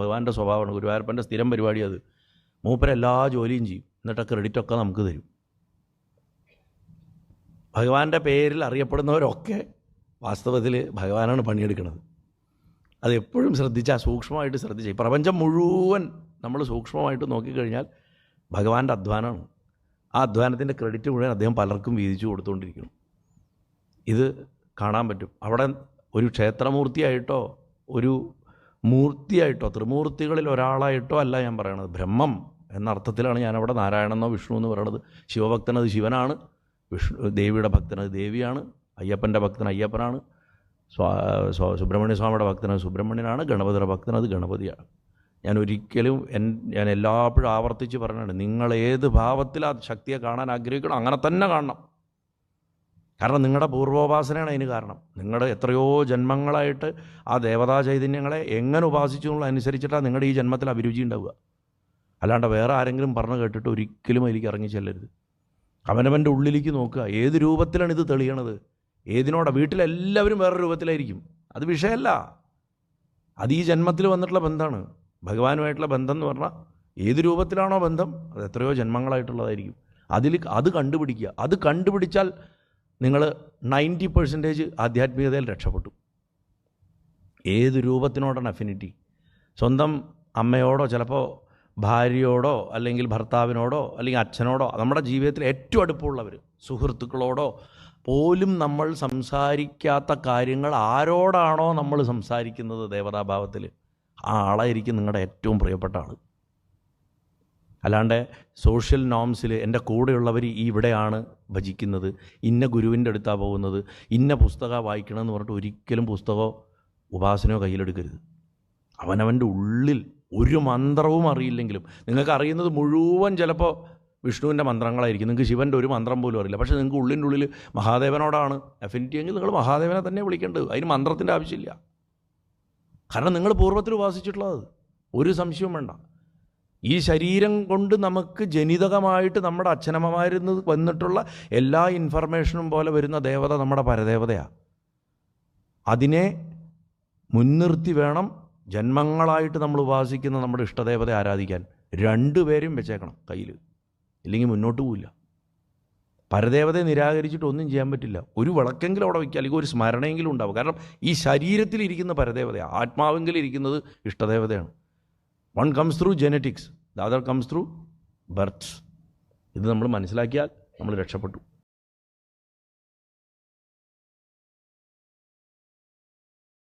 ഭഗവാന്റെ സ്വഭാവമാണ് ഗുരുവായൂരപ്പന്റെ സ്ഥിരം പരിപാടി അത്. മൂപ്പര എല്ലാ ജോലിയും ചെയ്യും. എന്നിട്ട് ക്രെഡിറ്റൊക്കെ നമുക്ക് തരും. ഭഗവാന്റെ പേരിൽ അറിയപ്പെടുന്നവരൊക്കെ വാസ്തവത്തിൽ ഭഗവാനാണ് പണിയെടുക്കുന്നത് അതെപ്പോഴും ശ്രദ്ധിച്ചാൽ സൂക്ഷ്മമായിട്ട് ശ്രദ്ധിച്ചാൽ ഈ പ്രപഞ്ചം മുഴുവൻ നമ്മൾ സൂക്ഷ്മമായിട്ട് നോക്കിക്കഴിഞ്ഞാൽ ഭഗവാന്റെ അധ്വാനമാണ്. ആ അധ്വാനത്തിന്റെ ക്രെഡിറ്റ് മുഴുവൻ അദ്ദേഹം പലർക്കും വീതിച്ചു കൊടുത്തുകൊണ്ടിരിക്കുന്നു. ഇത് കാണാൻ പറ്റും. അവിടെ ഒരു ക്ഷേത്രമൂർത്തിയായിട്ടോ ഒരു മൂർത്തിയായിട്ടോ ത്രിമൂർത്തികളിൽ ഒരാളായിട്ടോ അല്ല ഞാൻ പറയണത്. ബ്രഹ്മം എന്ന അർത്ഥത്തിലാണ് ഞാനവിടെ നാരായണനോ വിഷ്ണു എന്ന് പറയുന്നത് ശിവഭക്തനത് ശിവനാണ് വിഷ്ണു ദേവിയുടെ ഭക്തനത് ദേവിയാണ് അയ്യപ്പന്റെ ഭക്തൻ അയ്യപ്പനാണ് സുബ്രഹ്മണ്യ സ്വാമിയുടെ ഭക്തനത് സുബ്രഹ്മണ്യനാണ് ഗണപതിയുടെ ഭക്തനത് ഗണപതിയാണ്. ഞാൻ ഒരിക്കലും എൻ ഞാൻ എല്ലാപ്പോഴും ആവർത്തിച്ച് പറഞ്ഞാണ് നിങ്ങൾ ഏത് ഭാവത്തിൽ ആ ശക്തിയെ കാണാൻ ആഗ്രഹിക്കണം അങ്ങനെ തന്നെ കാണണം. കാരണം നിങ്ങളുടെ പൂർവോപാസനയാണ് അതിന് കാരണം. നിങ്ങളുടെ എത്രയോ ജന്മങ്ങളായിട്ട് ആ ദേവതാ ചൈതന്യങ്ങളെ എങ്ങനെ ഉപാസിച്ചു അനുസരിച്ചിട്ടാണ് നിങ്ങളുടെ ഈ ജന്മത്തിൽ അഭിരുചി ഉണ്ടാവുക. അല്ലാണ്ട് വേറെ ആരെങ്കിലും പറഞ്ഞു കേട്ടിട്ട് ഒരിക്കലും അതിലേക്ക് ഇറങ്ങി ചെല്ലരുത്. അവനവന്റെ ഉള്ളിലേക്ക് നോക്കുക. ഏത് രൂപത്തിലാണ് ഇത് തെളിയണത്? ഏതിനോടാ? വീട്ടിലെല്ലാവരും വേറെ രൂപത്തിലായിരിക്കും. അത് വിഷയമല്ല അത് ഈ ജന്മത്തിൽ വന്നിട്ടുള്ള ബന്ധമാണ്. ഭഗവാനുമായിട്ടുള്ള ബന്ധം എന്ന് പറഞ്ഞാൽ ഏത് രൂപത്തിലാണോ ബന്ധം അത് എത്രയോ ജന്മങ്ങളായിട്ടുള്ളതായിരിക്കും. അതിൽ അത് കണ്ടുപിടിക്കുക. അത് കണ്ടുപിടിച്ചാൽ നിങ്ങൾ നയന്റി പെർസെന്റേജ് ആധ്യാത്മികതയിൽ രക്ഷപ്പെട്ടു. ഏത് രൂപത്തിനോടാണ് അഫിനിറ്റി സ്വന്തം അമ്മയോടോ ചിലപ്പോൾ ഭാര്യയോടോ അല്ലെങ്കിൽ ഭർത്താവിനോടോ അല്ലെങ്കിൽ അച്ഛനോടോ നമ്മുടെ ജീവിതത്തിൽ ഏറ്റവും അടുപ്പമുള്ളവർ സുഹൃത്തുക്കളോടോ പോലും നമ്മൾ സംസാരിക്കാത്ത കാര്യങ്ങൾ ആരോടാണോ നമ്മൾ സംസാരിക്കുന്നത് ദേവതാഭാവത്തിൽ ആ ആളായിരിക്കും നിങ്ങളുടെ ഏറ്റവും പ്രിയപ്പെട്ട ആൾ അല്ലാണ്ട് സോഷ്യൽ നോംസിൽ എന്റെ കൂടെയുള്ളവർ ഈ ഇവിടെയാണ് ഭജിക്കുന്നത്. ഇന്ന ഗുരുവിന്റെ അടുത്താണ് പോകുന്നത്. ഇന്ന പുസ്തകം വായിക്കണമെന്ന് പറഞ്ഞിട്ട് ഒരിക്കലും പുസ്തകമോ ഉപാസനയോ കയ്യിലെടുക്കരുത്. അവനവന്റെ ഉള്ളിൽ ഒരു മന്ത്രവും അറിയില്ലെങ്കിലും നിങ്ങൾക്ക് അറിയുന്നത് മുഴുവൻ ചിലപ്പോൾ വിഷ്ണുവിന്റെ മന്ത്രങ്ങളായിരിക്കും. നിങ്ങൾക്ക് ശിവന്റെ ഒരു മന്ത്രം പോലും അറിയില്ല. പക്ഷേ നിങ്ങൾക്ക് ഉള്ളിന്റെ ഉള്ളിൽ മഹാദേവനോടാണ് അഫിനിറ്റി എങ്കിൽ നിങ്ങൾ മഹാദേവനെ തന്നെ വിളിക്കേണ്ടത്. അതിന് മന്ത്രത്തിന്റെ ആവശ്യമില്ല. കാരണം നിങ്ങൾ പൂർവത്തിൽ ഉപാസിച്ചിട്ടുള്ളത്. ഒരു സംശയവും വേണ്ട. ഈ ശരീരം കൊണ്ട് നമുക്ക് ജനിതകമായിട്ട് നമ്മുടെ അച്ഛനമ്മമാരിൽ നിന്ന് വന്നിട്ടുള്ള എല്ലാ ഇൻഫർമേഷനും പോലെ വരുന്ന ദേവത നമ്മുടെ പരദേവതയാണ് അതിനെ മുൻനിർത്തി വേണം ജന്മങ്ങളായിട്ട് നമ്മൾ ഉപാസിക്കുന്ന നമ്മുടെ ഇഷ്ടദേവതയെ ആരാധിക്കാൻ. രണ്ടുപേരും വെച്ചേക്കണം കയ്യിൽ. ഇല്ലെങ്കിൽ മുന്നോട്ട് പോവില്ല. പരദേവതയെ നിരാകരിച്ചിട്ട് ഒന്നും ചെയ്യാൻ പറ്റില്ല. ഒരു വിളക്കെങ്കിലും അവിടെ വയ്ക്കുക. അല്ലെങ്കിൽ ഒരു സ്മരണയെങ്കിലും ഉണ്ടാവും കാരണം ഈ ശരീരത്തിലിരിക്കുന്ന പരദേവതയാണ് ആത്മാവെങ്കിലിരിക്കുന്നത് ഇഷ്ടദേവതയാണ്. One comes through genetics the other comes through births ഇത് നമ്മൾ മനസ്സിലാക്കിയാൽ നമ്മൾ രക്ഷപ്പെട്ടു.